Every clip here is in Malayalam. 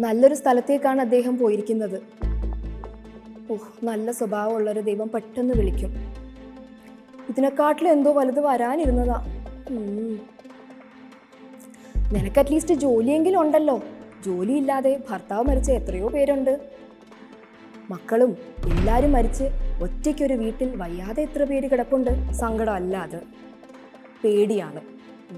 നല്ലൊരു സ്ഥലത്തേക്കാണ് അദ്ദേഹം പോയിരിക്കുന്നത്. ഓഹ് നല്ല സ്വഭാവമുള്ളൊരു ദൈവം പെട്ടെന്ന് വിളിക്കും. ഇതിനെക്കാട്ടിലും എന്തോ വലുത് വരാനിരുന്നതാ. നിനക്ക് അറ്റ്ലീസ്റ്റ് ജോലിയെങ്കിലും ഉണ്ടല്ലോ. ജോലിയില്ലാതെ ഭർത്താവ് മരിച്ച എത്രയോ പേരുണ്ട്. മക്കളും എല്ലാവരും മരിച്ച് ഒറ്റയ്ക്കൊരു വീട്ടിൽ വയ്യാതെ എത്ര പേര് കിടപ്പുണ്ട്? സങ്കടം അല്ലാതെ പേടിയാണ്.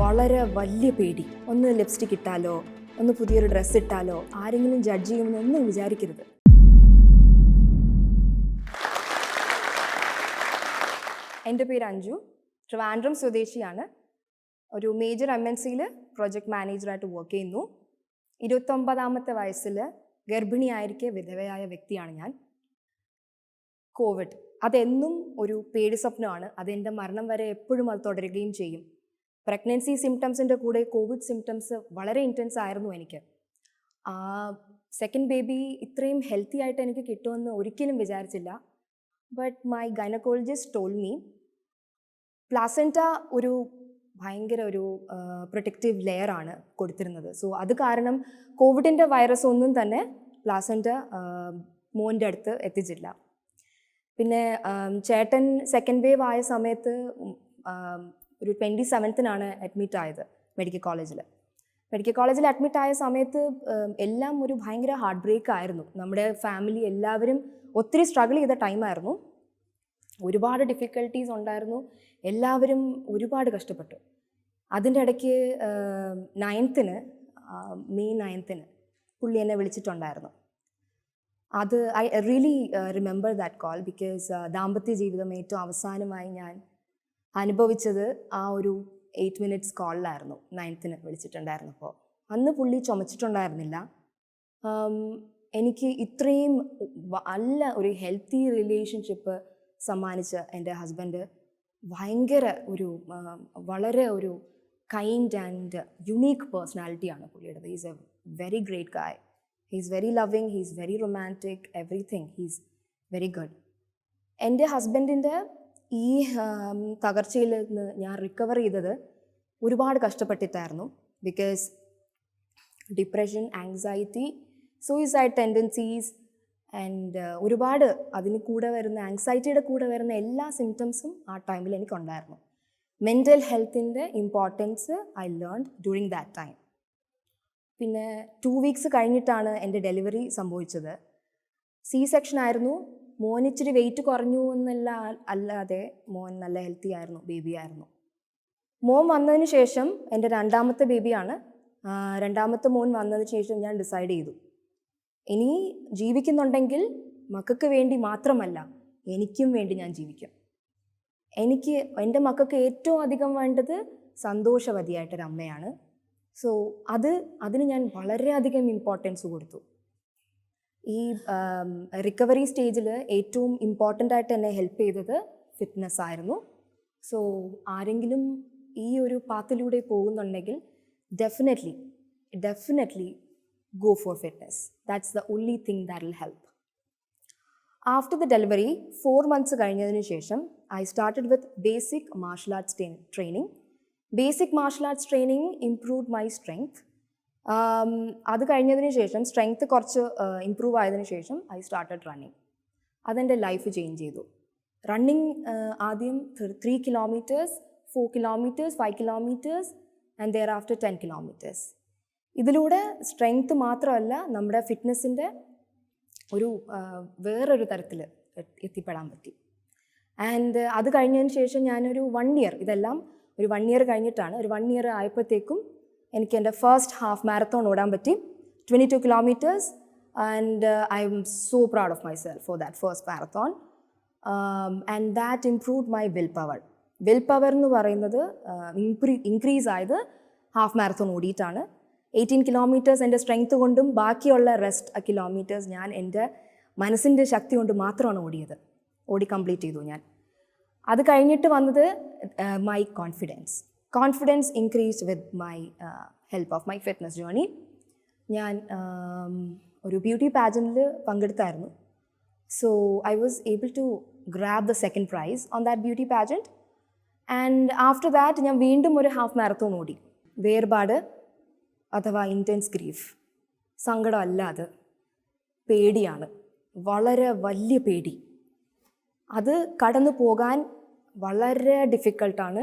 വളരെ വലിയ പേടി. ഒന്ന് ലിപ്സ്റ്റിക് ഇട്ടാലോ? ഒന്ന് പുതിയൊരു ഡ്രസ്സ് ഇട്ടാലോ? ആരെങ്കിലും ജഡ്ജ് ചെയ്യുമെന്നൊന്നും വിചാരിക്കരുത്. എന്റെ പേര് അഞ്ജു. ട്രിവാൻഡ്രം സ്വദേശിയാണ്. ഒരു മേജർ എം എൻ സിയിൽ പ്രൊജക്ട് മാനേജറായിട്ട് വർക്ക് ചെയ്യുന്നു. ഇരുപത്തൊമ്പതാമത്തെ വയസ്സിൽ ഗർഭിണിയായിരിക്കെ വിധവയായ വ്യക്തിയാണ് ഞാൻ. കോവിഡ് അതെന്നും ഒരു പേടി സ്വപ്നമാണ്. അതെന്റെ മരണം വരെ എപ്പോഴും അത് തുടരുകയും ചെയ്യും. പ്രഗ്നൻസി സിംറ്റംസിന്റെ കൂടെ കോവിഡ് സിംറ്റംസ് വളരെ ഇന്റൻസ് ആയിരുന്നു എനിക്ക്. സെക്കൻഡ് ബേബി ഇത്രയും ഹെൽത്തി ആയിട്ട് എനിക്ക് കിട്ടുമെന്ന് ഒരിക്കലും വിചാരിച്ചില്ല. But my gynaecologist told me placenta ഒരു ഭയങ്കര ഒരു പ്രൊട്ടക്റ്റീവ് ലെയർ ആണ് കൊടുത്തിരുന്നത്. സോ അത് കാരണം കോവിഡിന്റെ വൈറസ് ഒന്നും തന്നെ പ്ലാസന്റ മോന്റെ അടുത്ത് എത്തിച്ചില്ല. പിന്നെ ചേട്ടൻ സെക്കൻഡ് വേവ് ആയ സമയത്ത് ഒരു ട്വന്റി സെവൻത്തിനാണ് അഡ്മിറ്റ് ആയത് മെഡിക്കൽ കോളേജിൽ മെഡിക്കൽ കോളേജിൽ അഡ്മിറ്റ് ആയ സമയത്ത് എല്ലാം ഒരു ഭയങ്കര ഹാർട്ട് ബ്രേക്ക് ആയിരുന്നു. നമ്മുടെ ഫാമിലി എല്ലാവരും ഒത്തിരി സ്ട്രഗിൾ ചെയ്ത ടൈമായിരുന്നു ഒരുപാട് ഡിഫിക്കൽട്ടീസ് ഉണ്ടായിരുന്നു. എല്ലാവരും ഒരുപാട് കഷ്ടപ്പെട്ടു. അതിന്റെ ഇടയ്ക്ക് നയൻത്തിന് മെയ് നയൻത്തിന് പുള്ളി എന്നെ വിളിച്ചിട്ടുണ്ടായിരുന്നു. അത് I really remember that call because ദാമ്പത്യ ജീവിതം ഏറ്റവും അവസാനമായി ഞാൻ അനുഭവിച്ചത് ആ ഒരു എയ്റ്റ് മിനിറ്റ്സ് കോളിലായിരുന്നു നയൻത്തിന് വിളിച്ചിട്ടുണ്ടായിരുന്നപ്പോൾ അന്ന് പുള്ളി ചുമച്ചിട്ടുണ്ടായിരുന്നില്ല. എനിക്ക് ഇത്രയും നല്ല ഒരു ഹെൽത്തി റിലേഷൻഷിപ്പ് സമ്മാനിച്ച എന്റെ ഹസ്ബൻഡ് ഭയങ്കര ഒരു വളരെ ഒരു കൈൻഡ് ആൻഡ് യുണീക്ക് പേഴ്സണാലിറ്റിയാണ് പുള്ളിയുടേത് is a very great guy he's very loving he's very romantic everything he's very good എന്റെ ഹസ്ബൻഡിന്റെ ഈ തകർച്ചയിൽ നിന്ന് ഞാൻ റിക്കവർ ചെയ്തത് ഒരുപാട് കഷ്ടപ്പെട്ടിട്ടായിരുന്നു. Because depression anxiety suicide tendencies and ഒരുപാട് അതിന് കൂടെ വരുന്ന ആങ്സൈറ്റിയുടെ കൂടെ വരുന്ന എല്ലാ സിംറ്റംസും ആ ടൈമിൽ എനിക്കുണ്ടായിരുന്നു. മെന്റൽ ഹെൽത്തിന്റെ importance I learn during that time പിന്നെ ടു വീക്സ് കഴിഞ്ഞിട്ടാണ് എന്റെ ഡെലിവറി സംഭവിച്ചത്. സി സെക്ഷൻ ആയിരുന്നു മോൻ ഇച്ചിരി വെയിറ്റ് കുറഞ്ഞു എന്നല്ല അല്ലാതെ മോൻ നല്ല ഹെൽത്തി ആയിരുന്നു ബേബി ആയിരുന്നു. മോൻ വന്നതിന് ശേഷം എന്റെ രണ്ടാമത്തെ ബേബിയാണ് രണ്ടാമത്തെ മോൻ വന്നതിന് ശേഷം ഞാൻ ഡിസൈഡ് ചെയ്തു. ഇനി ജീവിക്കുന്നുണ്ടെങ്കിൽ മക്കൾക്ക് വേണ്ടി മാത്രമല്ല എനിക്കും വേണ്ടി ഞാൻ ജീവിക്കും. എനിക്ക് എന്റെ മക്കൾക്ക് ഏറ്റവും അധികം വേണ്ടത് സന്തോഷവതിയായിട്ടൊരു അമ്മയാണ് സോ അത് അതിന് ഞാൻ വളരെയധികം ഇമ്പോർട്ടൻസ് കൊടുത്തു. ഈ റിക്കവറി സ്റ്റേജിൽ ഏറ്റവും ഇമ്പോർട്ടന്റ് ആയിട്ട് എന്നെ ഹെൽപ്പ് ചെയ്തത് ഫിറ്റ്നസ് ആയിരുന്നു. സോ ആരെങ്കിലും ഈ ഒരു പാത്തിലൂടെ പോകുന്നുണ്ടെങ്കിൽ definitely definitely go for fitness that's the only thing that will help after the delivery four months കഴിഞ്ഞതിന് ശേഷം I started with basic martial arts training basic martial arts training improve my strength അത് കഴിഞ്ഞതിന് ശേഷം സ്ട്രെങ്ത് കുറച്ച് ഇമ്പ്രൂവ് ആയതിനു ശേഷം ഐ സ്റ്റാർട്ടഡ് റണ്ണിങ് അതെന്റെ ലൈഫ് ചേഞ്ച് ചെയ്തു. റണ്ണിങ് ആദ്യം three kilometres four kilometres five kilometres and thereafter ten kilometres ഇതിലൂടെ സ്ട്രെങ്ത് മാത്രമല്ല നമ്മുടെ ഫിറ്റ്നസ്സിന്റെ ഒരു വേറൊരു തരത്തിൽ എത്തിപ്പെടാൻ പറ്റി. ആൻഡ് അത് കഴിഞ്ഞതിന് ശേഷം ഞാനൊരു വൺ ഇയർ ഇതെല്ലാം ഒരു വൺ ഇയർ കഴിഞ്ഞിട്ടാണ്. ഒരു വൺ ഇയർ ആയപ്പോഴത്തേക്കും എനിക്ക് എന്റെ ഫസ്റ്റ് ഹാഫ് മാരത്തോൺ ഓടാൻ പറ്റി. Twenty two kilometres and I am so proud of myself for that first marathon and that improve my willpower will power എന്ന് പറയുന്നത് ഇൻക്രീസ് ആയത് ഹാഫ് മാരത്തോൺ ഓടിയിട്ടാണ്. എയ്റ്റീൻ കിലോമീറ്റേഴ്സ് എന്റെ സ്ട്രെങ്ത് കൊണ്ടും ബാക്കിയുള്ള റെസ്റ്റ് ആ കിലോമീറ്റേഴ്സ് ഞാൻ എന്റെ മനസ്സിന്റെ ശക്തി കൊണ്ട് മാത്രമാണ് ഓടിയത്. ഓടി കംപ്ലീറ്റ് ചെയ്തു ഞാൻ. അത് കഴിഞ്ഞിട്ട് വന്നത് my confidence confidence increase with my help of my fitness journey ഞാൻ um, ഒരു ബ്യൂട്ടി പാജനിൽ പങ്കെടുത്തായിരുന്നു. So I was able to grab the second prize on that beauty pageant and after that ഞാൻ വീണ്ടും ഒരു ഹാഫ് മാരത്തോൺ ഓടി. വേർപാട് അഥവാ ഇന്റൻസ് ഗ്രീഫ് സങ്കടമല്ല അത്. പേടിയാണ്. വളരെ വലിയ പേടി. അത് കടന്നു പോകാൻ വളരെ ഡിഫിക്കൾട്ടാണ്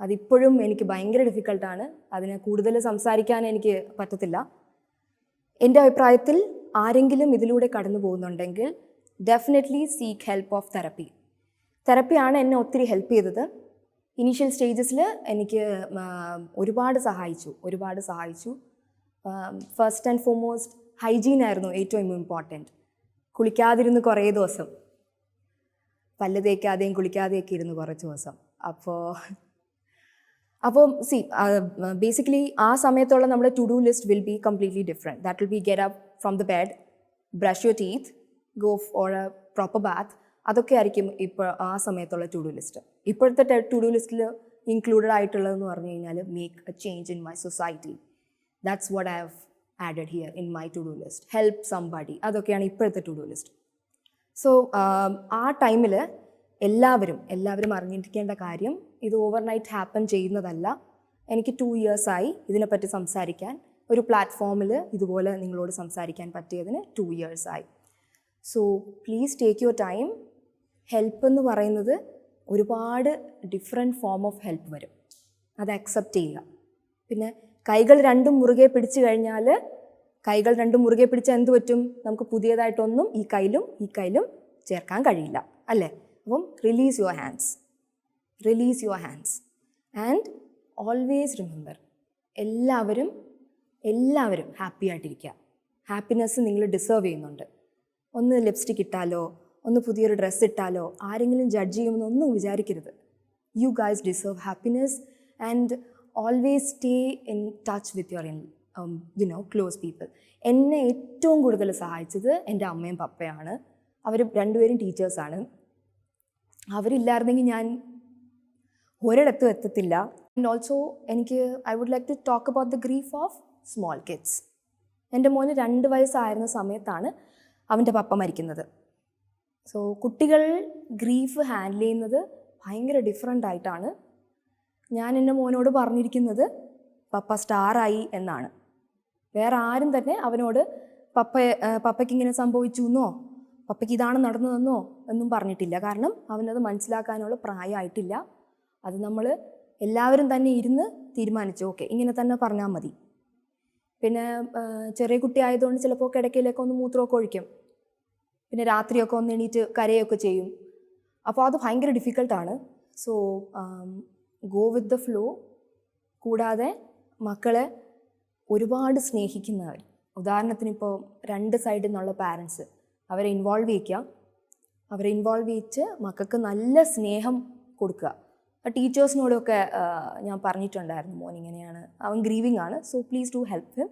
അതിപ്പോഴും എനിക്ക് ഭയങ്കര ഡിഫിക്കൾട്ടാണ് അതിന് കൂടുതൽ സംസാരിക്കാൻ എനിക്ക് പറ്റത്തില്ല. എന്റെ അഭിപ്രായത്തിൽ ആരെങ്കിലും ഇതിലൂടെ കടന്നു പോകുന്നുണ്ടെങ്കിൽ definitely seek help of therapy തെറപ്പിയാണ് എന്നെ ഒത്തിരി ഹെൽപ്പ് ചെയ്തത്. ഇനീഷ്യൽ സ്റ്റേജസിൽ എനിക്ക് ഒരുപാട് സഹായിച്ചു. ഒരുപാട് സഹായിച്ചു. ഫസ്റ്റ് ആൻഡ് ഫോർമോസ്റ്റ് ഹൈജീൻ ആയിരുന്നു ഏറ്റവും ഇമ്പോർട്ടന്റ് കുളിക്കാതിരുന്ന് കുറേ ദിവസം. പല്ല് തേക്കാതെയും കുളിക്കാതെയൊക്കെ ഇരുന്ന് കുറച്ച് ദിവസം. അപ്പോൾ അപ്പോൾ സി ബേസിക്കലി ആ സമയത്തുള്ള നമ്മുടെ to do list will be completely different that will be get up from the bed brush your teeth go for a proper bath അതൊക്കെ ആയിരിക്കും ഇപ്പോൾ ആ സമയത്തുള്ള ടു ഡു ലിസ്റ്റ് ഇപ്പോഴത്തെ ടു ഡു ലിസ്റ്റിൽ ഇൻക്ലൂഡഡ് ആയിട്ടുള്ളതെന്ന് പറഞ്ഞു കഴിഞ്ഞാൽ make a change in my society that's what I have added here in my to do list help somebody അതൊക്കെയാണ് ഇപ്പോഴത്തെ ടു ഡു ലിസ്റ്റ് സോ ആ ടൈമിൽ എല്ലാവരും എല്ലാവരും അറിഞ്ഞിരിക്കേണ്ട കാര്യം ഇത് ഓവർനൈറ്റ് ഹാപ്പൻ ചെയ്യുന്നതല്ല. എനിക്ക് ടു ഇയേഴ്സായി ഇതിനെപ്പറ്റി സംസാരിക്കാൻ ഒരു പ്ലാറ്റ്ഫോമിൽ ഇതുപോലെ നിങ്ങളോട് സംസാരിക്കാൻ പറ്റിയതിന് two ഇയേഴ്സായി so please take your time help എന്ന് പറയുന്നത് ഒരുപാട് ഡിഫറെന്റ് ഫോം ഓഫ് ഹെൽപ്പ് വരും. അത് അക്സെപ്റ്റ് ചെയ്യുക. പിന്നെ കൈകൾ രണ്ടും മുറുകെ പിടിച്ചു കഴിഞ്ഞാൽ കൈകൾ രണ്ടും മുറുകെ പിടിച്ചാൽ എന്ത് പറ്റും? നമുക്ക് പുതിയതായിട്ടൊന്നും ഈ കയ്യിലും ഈ കയ്യിലും ചേർക്കാൻ കഴിയില്ല. അല്ലേ? അപ്പം release your hands release your hands and always remember എല്ലാവരും എല്ലാവരും ഹാപ്പി ആയിട്ടിരിക്കുക. ഹാപ്പിനെസ് നിങ്ങൾ ഡിസേർവ് ചെയ്യുന്നുണ്ട്. ഒന്ന് ലിപ്സ്റ്റിക് ഇട്ടാലോ ഒന്ന് പുതിയൊരു ഡ്രസ്സ് ഇട്ടാലോ ആരെങ്കിലും ജഡ്ജ് ചെയ്യുമെന്നൊന്നും വിചാരിക്കരുത്. You guys deserve happiness and always stay in touch with your you know close people എന്നെ ഏറ്റവും കൂടുതൽ സഹായിച്ചത് എന്റെ അമ്മയും പപ്പയാണ് അവർ രണ്ടുപേരും ടീച്ചേഴ്സാണ് അവരില്ലായിരുന്നെങ്കിൽ ഞാൻ ഒരിടത്തും എത്തത്തില്ല. ആൻഡ് ഓൾസോ എനിക്ക് I would like to talk about the grief of small kids എന്റെ മോന് രണ്ട് വയസ്സായിരുന്ന സമയത്താണ് അവന്റെ പപ്പ മരിക്കുന്നത്. സോ കുട്ടികൾ ഗ്രീഫ് ഹാൻഡിൽ ചെയ്യുന്നത് ഭയങ്കര ഡിഫറെന്റ് ആയിട്ടാണ്. ഞാൻ എന്റെ മോനോട് പറഞ്ഞിരിക്കുന്നത് പപ്പ സ്റ്റാറായി എന്നാണ്. വേറെ ആരും തന്നെ അവനോട് പപ്പ പപ്പയ്ക്ക് ഇങ്ങനെ സംഭവിച്ചു എന്നോ പപ്പയ്ക്ക് ഇതാണ് നടന്നതെന്നോ? എന്നും പറഞ്ഞിട്ടില്ല. കാരണം അവനത് മനസ്സിലാക്കാനുള്ള പ്രായമായിട്ടില്ല. അത് നമ്മൾ എല്ലാവരും തന്നെ ഇരുന്ന് തീരുമാനിച്ചു. ഓക്കെ ഇങ്ങനെ തന്നെ പറഞ്ഞാൽ മതി. പിന്നെ ചെറിയ കുട്ടി ആയതുകൊണ്ട് ചിലപ്പോൾ കിടക്കയിലൊക്കെ ഒന്ന് മൂത്രമൊക്കെ ഒഴിക്കും. പിന്നെ രാത്രിയൊക്കെ ഒന്ന് എണീറ്റ് കരയൊക്കെ ചെയ്യും. അപ്പോൾ അത് ഭയങ്കര ഡിഫിക്കൽട്ടാണ് so go with the flow കൂടാതെ മക്കളെ ഒരുപാട് സ്നേഹിക്കുന്നവർ. ഉദാഹരണത്തിന് ഇപ്പോൾ രണ്ട് സൈഡിൽ നിന്നുള്ള പാരൻസ് അവരെ ഇൻവോൾവ് ചെയ്യിക്കുക അവരെ ഇൻവോൾവ് ചെയ്യിച്ച് മക്കൾക്ക് നല്ല സ്നേഹം കൊടുക്കുക. ടീച്ചേഴ്സിനോടൊക്കെ ഞാൻ പറഞ്ഞിട്ടുണ്ടായിരുന്നു മോൻ ഇങ്ങനെയാണ് അവൻ ഗ്രീവിങ് ആണ് so please do help him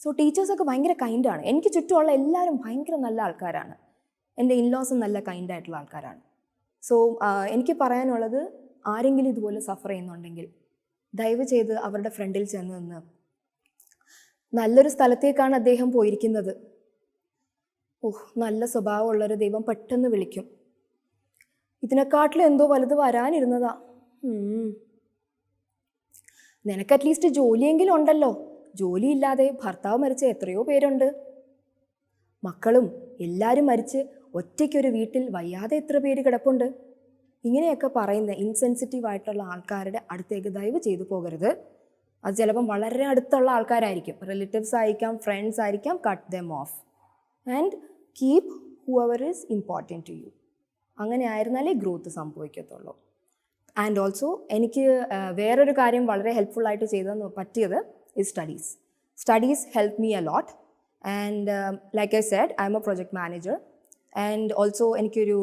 so ടീച്ചേഴ്സൊക്കെ ഭയങ്കര കൈൻഡാണ് എനിക്ക് ചുറ്റുമുള്ള എല്ലാവരും ഭയങ്കര നല്ല ആൾക്കാരാണ്. എന്റെ ഇൻലോസും നല്ല കൈൻഡായിട്ടുള്ള ആൾക്കാരാണ്. സോ എനിക്ക് പറയാനുള്ളത് ആരെങ്കിലും ഇതുപോലെ സഫർ ചെയ്യുന്നുണ്ടെങ്കിൽ ദയവ് ചെയ്ത് അവരുടെ ഫ്രണ്ടിൽ ചെന്ന് നിന്ന് നല്ലൊരു സ്ഥലത്തേക്കാണ് അദ്ദേഹം പോയിരിക്കുന്നത്. ഓഹ് നല്ല സ്വഭാവമുള്ളൊരു ദൈവം പെട്ടെന്ന് വിളിക്കും. ഇതിനെക്കാട്ടിലും എന്തോ വലുത് വരാനിരുന്നതാ. നിനക്ക് അറ്റ്ലീസ്റ്റ് ജോലിയെങ്കിലും ഉണ്ടല്ലോ. ജോലിയില്ലാതെ ഭർത്താവ് മരിച്ച എത്രയോ പേരുണ്ട്. മക്കളും എല്ലാവരും മരിച്ച് ഒറ്റയ്ക്കൊരു വീട്ടിൽ വയ്യാതെ എത്ര പേര് കിടപ്പുണ്ട്? ഇങ്ങനെയൊക്കെ പറയുന്ന ഇൻസെൻസിറ്റീവ് ആയിട്ടുള്ള ആൾക്കാരുടെ അടുത്തേക്ക് ദയവ് ചെയ്തു പോകരുത്. അത് ചിലപ്പം വളരെ അടുത്തുള്ള ആൾക്കാരായിരിക്കും. റിലേറ്റീവ്സ് ആയിരിക്കാം ഫ്രണ്ട്സ് ആയിരിക്കാം cut them off and keep who our is important to you അങ്ങനെ ആയിരുന്നാലേ ഗ്രോത്ത് സംഭവിക്കത്തുള്ളൂ. ആൻഡ് ഓൾസോ എനിക്ക് വേറൊരു കാര്യം വളരെ ഹെൽപ്ഫുള്ളായിട്ട് ചെയ്തെന്ന് പറ്റിയത് ഈ studies studies help me a lot and like I said I am a project manager and also എനിക്കൊരു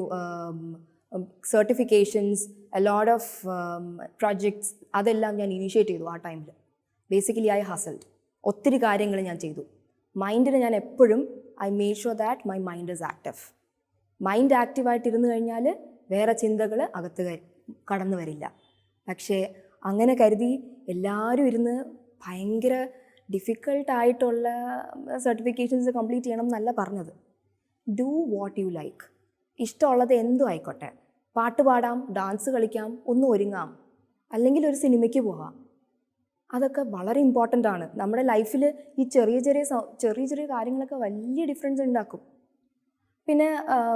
സർട്ടിഫിക്കേഷൻസ് ലോട്ട് ഓഫ് പ്രൊജക്ട്സ് അതെല്ലാം ഞാൻ ഇനീഷ്യേറ്റ് ചെയ്തു ആ ടൈമിൽ ബേസിക്കലി ഐ ഹസൽഡ് ഒത്തിരി കാര്യങ്ങൾ ഞാൻ ചെയ്തു. മൈൻഡിന് ഞാൻ എപ്പോഴും I make sure that my mind is active mind ആക്റ്റീവായിട്ട് ഇരുന്ന് കഴിഞ്ഞാൽ വേറെ ചിന്തകൾ അകത്ത് കടന്നു വരില്ല. പക്ഷേ അങ്ങനെ കരുതി എല്ലാവരും ഇരുന്ന് ഭയങ്കര ഡിഫിക്കൾട്ടായിട്ടുള്ള സർട്ടിഫിക്കേഷൻസ് കംപ്ലീറ്റ് ചെയ്യണം എന്നല്ല പറഞ്ഞത്. ഡു വാട്ട് യു ലൈക്ക് ഇഷ്ടമുള്ളത് എന്തും ആയിക്കോട്ടെ. പാട്ട് പാടാം ഡാൻസ് കളിക്കാം ഒന്ന് ഒരുങ്ങാം. അല്ലെങ്കിൽ ഒരു സിനിമയ്ക്ക് പോകാം അതൊക്കെ വളരെ ഇമ്പോർട്ടന്റ് ആണ്. നമ്മുടെ ലൈഫിൽ ഈ ചെറിയ ചെറിയ ചെറിയ ചെറിയ കാര്യങ്ങളൊക്കെ വലിയ ഡിഫറൻസ് ഉണ്ടാക്കും. പിന്നെ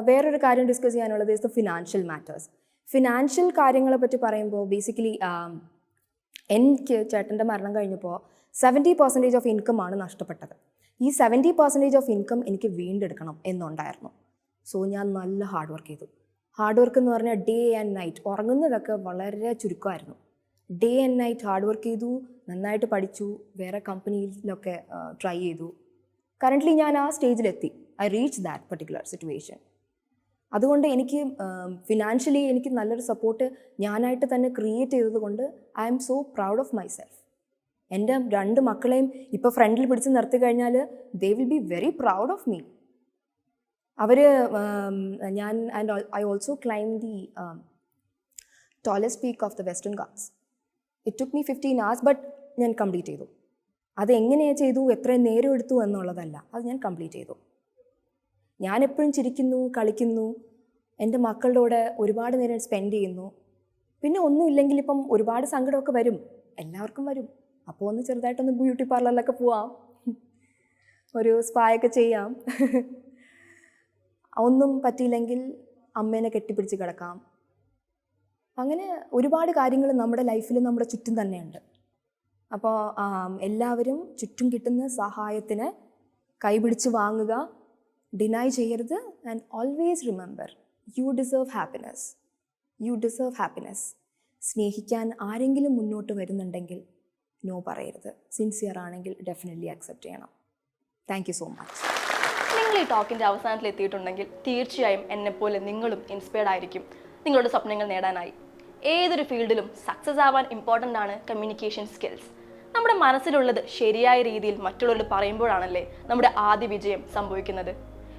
വേറൊരു കാര്യം ഡിസ്കസ് ചെയ്യാനുള്ളത് is the financial matters financial കാര്യങ്ങളെ പറ്റി പറയുമ്പോൾ ബേസിക്കലി എനിക്ക് ചേട്ടന്റെ മരണം കഴിഞ്ഞപ്പോൾ സെവന്റി പെർസെന്റേജ് ഓഫ് ഇൻകം ആണ് നഷ്ടപ്പെട്ടത്. ഈ സെവന്റി പെർസെന്റേജ് ഓഫ് ഇൻകം എനിക്ക് വീണ്ടെടുക്കണം എന്നുണ്ടായിരുന്നു. സോ ഞാൻ നല്ല ഹാർഡ് വർക്ക് ചെയ്തു. ഹാർഡ് വർക്ക് എന്ന് പറഞ്ഞാൽ ഡേ ആൻഡ് നൈറ്റ് ഉറങ്ങുന്നതൊക്കെ വളരെ ചുരുക്കമായിരുന്നു. Day and night hard work ചെയ്തു നന്നായിട്ട് പഠിച്ചു വേറെ കമ്പനിയിലൊക്കെ ട്രൈ ചെയ്തു. കറന്റ്ലി ഞാൻ ആ സ്റ്റേജിലെത്തി I reach that particular situation അതുകൊണ്ട് എനിക്ക് ഫിനാൻഷ്യലി എനിക്ക് നല്ലൊരു സപ്പോർട്ട് ഞാനായിട്ട് തന്നെ ക്രിയേറ്റ് ചെയ്തത് കൊണ്ട് I am so proud of myself എന്റെ രണ്ട് മക്കളെയും ഇപ്പോൾ ഫ്രണ്ടിൽ പിടിച്ച് നിർത്തി കഴിഞ്ഞാൽ they will be very proud of me അവർ ഞാൻ and I also climb the tallest peak of the Western Ghats it took me fifteen hours but ഞാൻ കംപ്ലീറ്റ് ചെയ്തു. അത് എങ്ങനെയാണ് ചെയ്തു എത്രയും നേരം എടുത്തു എന്നുള്ളതല്ല അത് ഞാൻ കംപ്ലീറ്റ് ചെയ്തു. ഞാൻ എപ്പോഴും ചിരിക്കുന്നു കളിക്കുന്നു. എന്റെ മക്കളുടെ കൂടെ ഒരുപാട് നേരം സ്പെൻഡ് ചെയ്യുന്നു. പിന്നെ ഒന്നുമില്ലെങ്കിൽ ഇപ്പം ഒരുപാട് സങ്കടമൊക്കെ വരും. എല്ലാവർക്കും വരും. അപ്പോൾ ഒന്ന് ചെറുതായിട്ടൊന്ന് ബ്യൂട്ടി പാർലറിലൊക്കെ പോവാം. ഒരു സ്പായൊക്കെ ചെയ്യാം. ഒന്നും പറ്റിയില്ലെങ്കിൽ അമ്മേനെ കെട്ടിപ്പിടിച്ച് കിടക്കാം. അങ്ങനെ ഒരുപാട് കാര്യങ്ങൾ നമ്മുടെ ലൈഫിൽ നമ്മുടെ ചുറ്റും തന്നെയുണ്ട്. അപ്പോൾ എല്ലാവരും ചുറ്റും കിട്ടുന്ന സഹായത്തിന് കൈപിടിച്ച് വാങ്ങുക ഡിനൈ ചെയ്യരുത് and always remember you deserve happiness you deserve happiness സ്നേഹിക്കാൻ ആരെങ്കിലും മുന്നോട്ട് വരുന്നുണ്ടെങ്കിൽ നോ പറയരുത്. സിൻസിയർ ആണെങ്കിൽ ഡെഫിനറ്റ്ലി അക്സെപ്റ്റ് ചെയ്യണം. താങ്ക് യു സോ മച്ച് നിങ്ങൾ ഈ ടോക്കിന്റെ അവസാനത്തിൽ എത്തിയിട്ടുണ്ടെങ്കിൽ തീർച്ചയായും എന്നെപ്പോലെ നിങ്ങളും ഇൻസ്പയർഡ് ആയിരിക്കും. നിങ്ങളുടെ സ്വപ്നങ്ങൾ നേടാനായി. ഏതൊരു ഫീൽഡിലും സക്സസ് ആവാൻ ഇമ്പോർട്ടന്റ് ആണ് കമ്മ്യൂണിക്കേഷൻ സ്കിൽസ് നമ്മുടെ മനസ്സിലുള്ളത് ശരിയായ രീതിയിൽ മറ്റുള്ളവരോട് പറയുമ്പോഴാണല്ലേ നമ്മുടെ ആദ്യ വിജയം സംഭവിക്കുന്നത്.